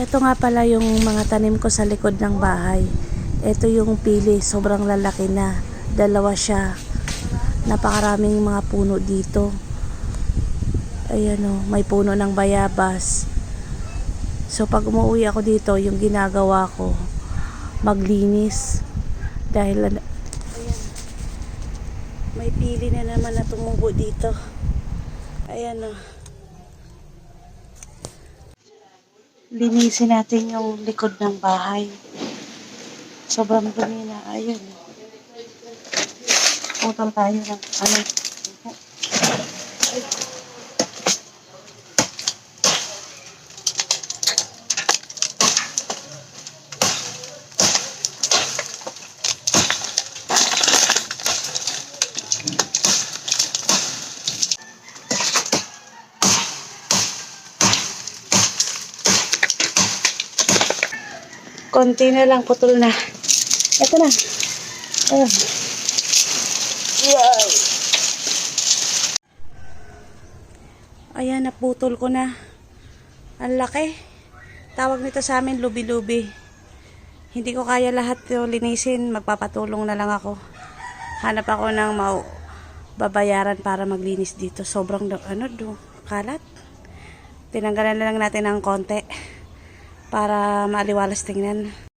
Ito nga pala yung mga tanim ko sa likod ng bahay. Ito yung pili, sobrang lalaki na. Dalawa siya. Napakaraming mga puno dito. Ayan o, may puno ng bayabas. So pag umuwi ako dito, yung ginagawa ko, maglinis. Dahil, ayan, may pili na naman na tumubo dito. Ayan o. linisin natin yung likod ng bahay. Sobrang dumi na. Ayun. Putol tayo ng ano. Konti na lang, putol na. Ito na. Ayun. Wow. Ayan, naputol ko na. Ang laki. Tawag nito sa amin, lubi-lubi. Hindi ko kaya lahat yung linisin. Magpapatulong na lang ako. Hanap ako ng mau babayaran para maglinis dito. Sobrang, ano, do, kalat. Tinanggalan na lang natin ng konti para maaliwalas tingnan.